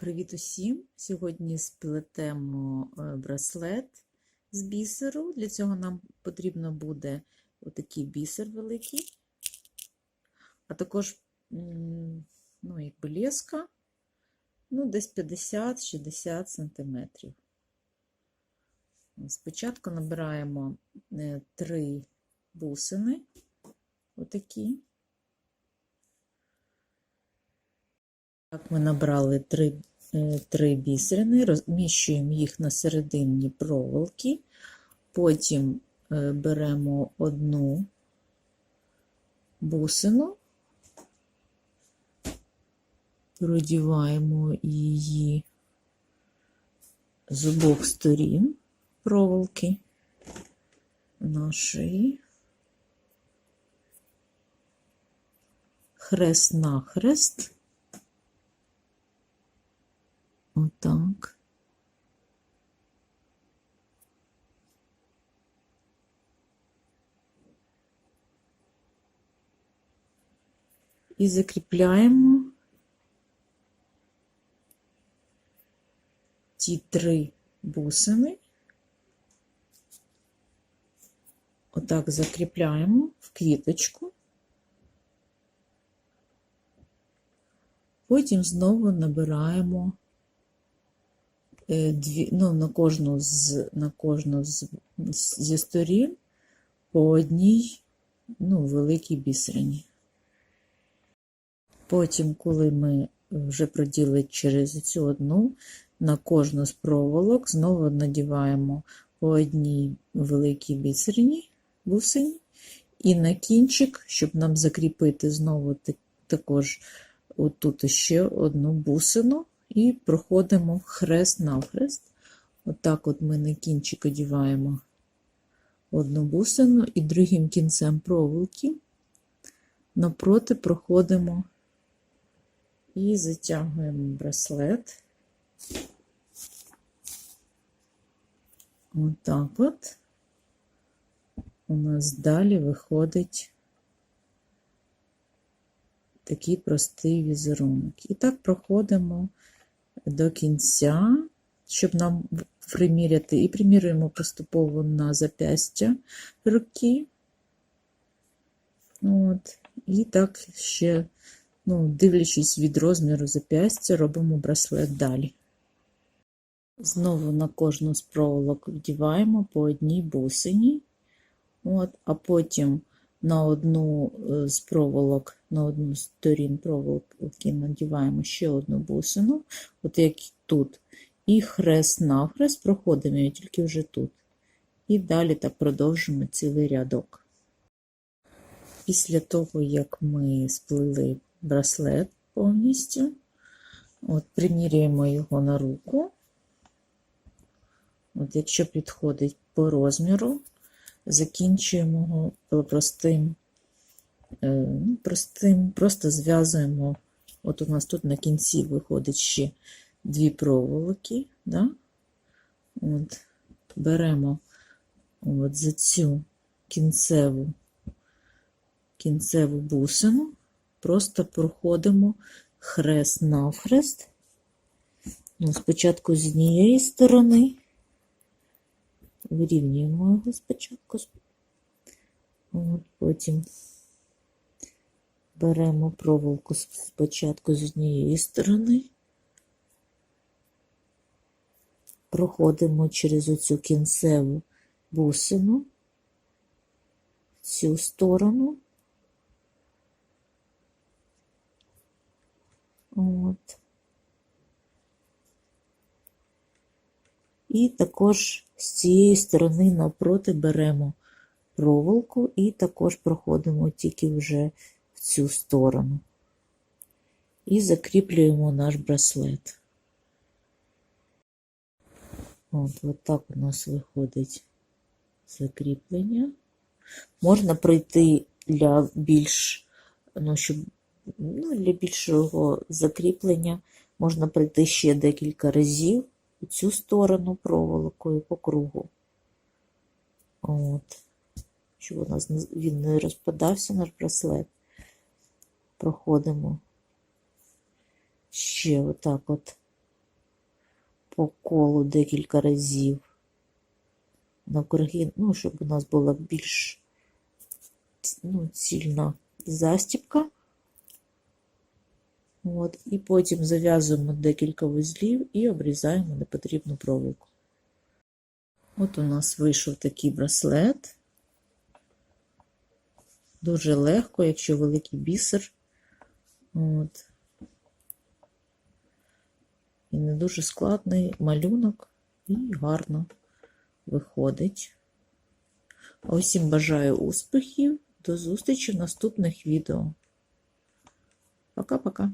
Привіт усім! Сьогодні сплетемо е, браслет з бісеру. Для цього нам потрібно буде отакий бісер великий, а також ну, якби леска, ну, десь 50-60 см. Спочатку набираємо е, три бусини, отакі. Так, ми набрали три, три бісерини, розміщуємо їх на середині проволоки, потім е, беремо одну бусину, продіваємо її з обох сторін проволоки нашої. Хрест на хрест. Отак. І закріпляємо ті три бусини. Отак закріпляємо в квіточку. Потім знову набираємо дві, ну, на кожну з на кожну з, зі сторін по одній ну, великій бісерині. Потім, коли ми вже проділи через цю одну, на кожну з проволок знову надіваємо по одній великій бісерині, бусині, і на кінчик, щоб нам закріпити знову також отут ще одну бусину і проходимо хрест навхрест. Отак от ми на кінчик одіваємо одну бусину і другим кінцем проволоки напроти проходимо і затягуємо браслет. Отак от у нас далі виходить такий простий візерунок. І так проходимо до кінця, щоб нам приміряти, і примірюємо поступово на запястя руки. От. І так ще, ну, дивлячись від розміру запястя, робимо браслет далі. Знову на кожну з проволок вдіваємо по одній бусині, От, а потім на одну е, з проволок, на одну з сторін проволоки надіваємо ще одну бусину, от як тут, і хрест навхрест проходимо її тільки вже тут. І далі так продовжимо цілий рядок. Після того, як ми сплели браслет повністю, от приміряємо його на руку. От Якщо підходить по розміру, закінчуємо його простим, е, ну, простим, просто зв'язуємо. От у нас тут на кінці виходить ще дві проволоки. Да? От, Беремо от за цю кінцеву, кінцеву бусину, просто проходимо хрест навхрест. Ну, Спочатку з однієї сторони, вирівнюємо його спочатку, От, потім беремо проволоку спочатку з однієї сторони, проходимо через оцю кінцеву бусину в цю сторону. От. І також з цієї сторони навпроти беремо проволоку і також проходимо тільки вже в цю сторону. І закріплюємо наш браслет. От, от так у нас виходить закріплення. Можна пройти для більш, ну, щоб, ну, для більшого закріплення, можна пройти ще декілька разів у цю сторону проволокою по кругу. От. Щоб у нас він не розпадався наш браслет. Проходимо ще отак от по колу декілька разів навкруги, ну, щоб у нас була більш ну, цільна застібка. От, і потім зав'язуємо декілька вузлів і обрізаємо непотрібну проволоку. От у нас вийшов такий браслет. Дуже легко, якщо великий бісер. От. І не дуже складний малюнок, і гарно виходить. А Усім бажаю успіхів. До зустрічі в наступних відео. Пока-пока.